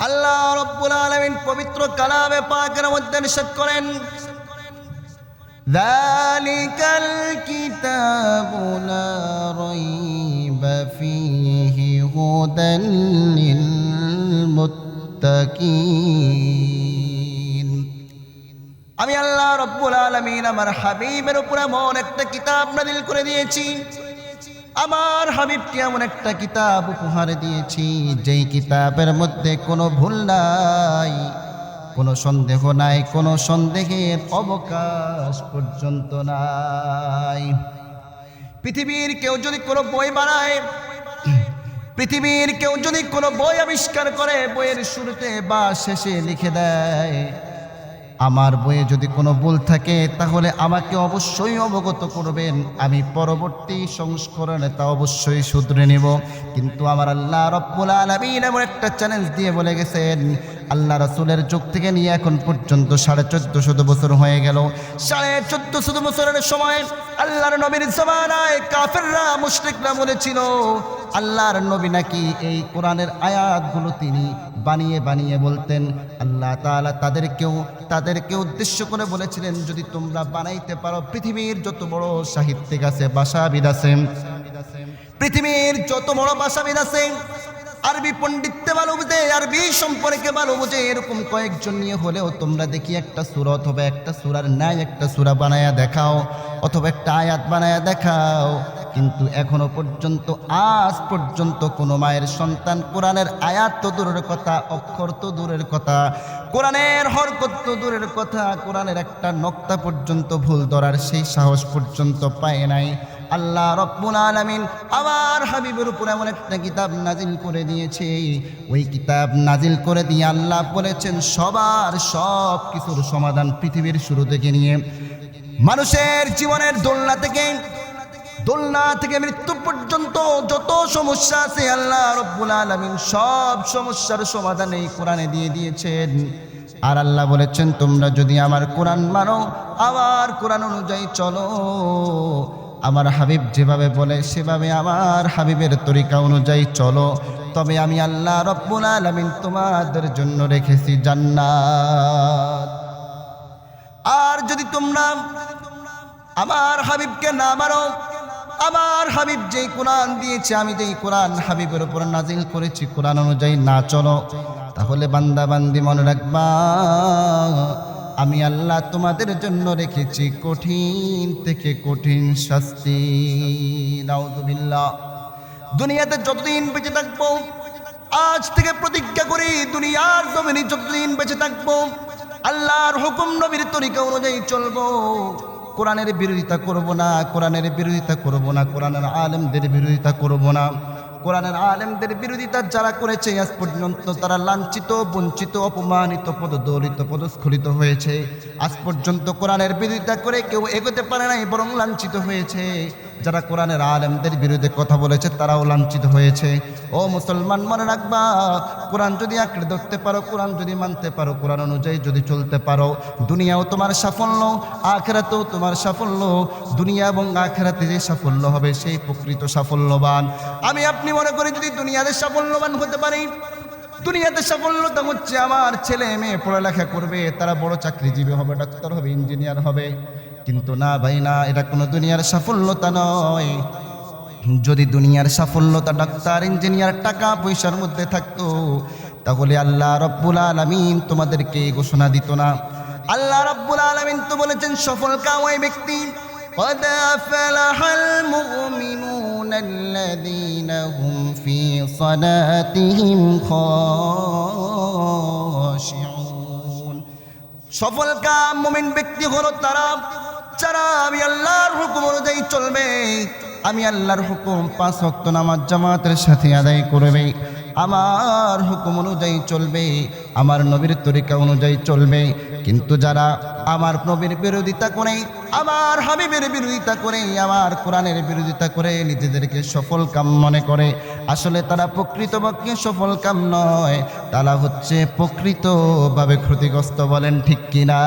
আল্লাহ রব্বুল আলামিন পবিত্র কালামে পাকের মধ্যে নিষেধ করেন ذلك الكتاب لا ريب فيه هدى للمتقين আমি আল্লাহ রব্বুল আলামিন আমার হাবিবের উপর এমন একটা কিতাব নাদিল করে দিয়েছি আমার হাবিবকে এমন একটা কিতাব উপহার দিয়েছি, যেই কিতাবের মধ্যে কোনো ভুল নাই, কোনো সন্দেহ নাই, কোনো সন্দেহের অবকাশ পর্যন্ত নাই। পৃথিবীর কেউ যদি কোনো বই বানায়, পৃথিবীর কেউ যদি কোনো বই আবিষ্কার করে, বইয়ের শুরুতে বা শেষে লিখে দেয় আমার বইয়ে যদি কোনো ভুল থাকে, তাহলে আমাকে অবশ্যই অবগত করবেন। আমি পরবর্তী সংস্করণে তা অবশ্যই শুধরে নেব। কিন্তু আমার আল্লাহ রব্বুল আলমিন এমন একটা চ্যালেঞ্জ দিয়ে বলে গেছেন আল্লাহ রসুলের যুগ থেকে নিয়ে এখন পর্যন্ত সাড়ে চোদ্দ শত বছর হয়ে গেল। সাড়ে চোদ্দ শত বছরের সময় আল্লাহর নবীর জমানায় কাফেররা, মুশরিকরা বলেছিল, আল্লাহর নবী নাকি এই কোরআনের আয়াতগুলো তিনি বানিয়ে বানিয়ে বলতেন। আল্লাহ তাআলা তাদেরকেও, তাদেরকে উদ্দেশ্য করে বলেছিলেন, যদি তোমরা বানাইতে পারো পৃথিবীর যত বড় সাহিত্যিক আছে ভাষাবিদ আছে, পৃথিবীর যত বড় ভাষাবিদ আছে আরবি পণ্ডিততে ভালো বুঝে, আরবি সম্পর্কে ভালো বুঝে, এরকম কয়েকজন নিয়ে হলেও তোমরা দেখি একটা সুরা অথবা একটা সুরার ন্যায় একটা সুরা বানায়া দেখাও, অথবা একটা আয়াত বানায়া দেখাও। কিন্তু এখনও পর্যন্ত, আজ পর্যন্ত কোনো মায়ের সন্তান কোরআনের আয়াত তো দূরের কথা, অক্ষর তো দূরের কথা, কোরআনের হরকত তো দূরের কথা, কোরআনের একটা নক্তা পর্যন্ত ভুল ধরার সেই সাহস পর্যন্ত পায় নাই। আল্লাহ রব্বুল আলামিন আমার হাবিবের উপর এমন একটা কিতাব নাজিল করে দিয়েছে। ওই কিতাব নাজিল করে দিয়ে আল্লাহ বলেছেন, সবার সব কিছুর সমাধান পৃথিবীর শুরু থেকে নিয়ে। মানুষের জীবনের দোলনা থেকে দোলনা থেকে মৃত্যু পর্যন্ত যত সমস্যা আছে, আল্লাহ রব্বুল আলামিন সব সমস্যার সমাধান এই কোরআনে দিয়ে দিয়েছেন। আর আল্লাহ বলেছেন, তোমরা যদি আমার কোরআন মানো, আমার কোরআন অনুযায়ী চলো। আমার হাবিব যেভাবে বলে, সেভাবে আমার হাবিবের তরিকা অনুযায়ী চলো। তবে আমি আল্লাহ রব্বুল আলামিন তোমাদের জন্য রেখেছি জান্নাত। আর যদি তোমরা আমার হাবিবকে না মারো আমার হাবিব যেই কোরআন দিয়েছে, আমি যেই কোরআন হাবিবের উপর নাজিল করেছি, কোরআন অনুযায়ী না চলো, তাহলে বান্দা বান্দি মনে রাখবা। আমি আল্লাহ তোমাদের জন্য রেখেছি কঠিন থেকে কঠিন শাস্তি। দুনিয়াতে যতদিন বেঁচে থাকব, আজ থেকে প্রতিজ্ঞা করি দুনিয়ার জমিনে যতদিন বেঁচে থাকব, আল্লাহর হুকুম নবীর তরিকা অনুযায়ী চলবো। কোরআনের বিরোধিতা করব না, কোরআনের বিরোধিতা করব না, কোরআনের আলেমদের বিরোধিতা করব না। কোরআনের আলেমদের বিরোধিতা যারা করেছে, আজ পর্যন্ত তারা লাঞ্ছিত, বঞ্চিত, অপমানিত পদ পদদলিত, পদস্খলিত হয়েছে। আজ পর্যন্ত কোরআনের বিরোধিতা করে কেউ এগোতে পারে নাই, বরং লাঞ্ছিত হয়েছে। যারা কোরআনের আলেমদের বিরুদ্ধে কথা বলেছে, তারাও লাঞ্ছিত হয়েছে। ও মুসলমান, মনে রাখবা, কোরআন যদি আঁকড়ে ধরতে পারো, কোরআন যদি মানতে পারো, কোরআন অনুযায়ী যদি চলতে পারো, দুনিয়াও তোমার সাফল্য, আখেরাতেও তোমার সাফল্য, দুনিয়া এবং আখেরাতে যে সাফল্য হবে সেই প্রকৃত সাফল্যবান। আমি আপনি মনে করি, যদি দুনিয়াতে সাফল্যবান হতে পারি, দুনিয়াতে সাফল্যতা হচ্ছে আমার ছেলে মেয়ে পড়ালেখা করবে, তারা বড় চাকরিজীবী হবে, ডাক্তার হবে, ইঞ্জিনিয়ার হবে। কিন্তু না ভাই না এটা কোনো দুনিয়ার সাফল্যতা নয় যদি দুনিয়ার সাফল্যতা ডাক্তার ইঞ্জিনিয়ার টাকা পয়সার মধ্যে থাকতো তাহলে আল্লাহ রব্বুল আলমিন তোমাদেরকে এই ঘোষণা দিত না আল্লাহ রব্বুল আলমিন তো বলেছেন সফল কামাই ব্যক্তি قد أفلح المؤمنون الذين هم في صلاتهم خاشعون সফল কাম মুমিন ব্যক্তি হলো তারা যারা আমি আল্লাহর হুকুম অনুযায়ী চলবে, আমি আল্লাহর হুকুম পাঁচ ওয়াক্ত নামাজ জামাতের সাথে আদায় করবে। আমার হুকুম অনুযায়ী চলবে, আমার নবীর তরিকা অনুযায়ী চলবে। কিন্তু যারা আমার নবীর বিরোধিতা করে, আমার হাবিবের বিরোধিতা করে, আমার কোরআনের বিরোধিতা করে, নিজেদেরকে সফল কাম মনে করে, আসলে তারা প্রকৃতপক্ষে সফল কাম নয়। তারা হচ্ছে প্রকৃতভাবে ক্ষতিগ্রস্ত বলেন ঠিক কিনা?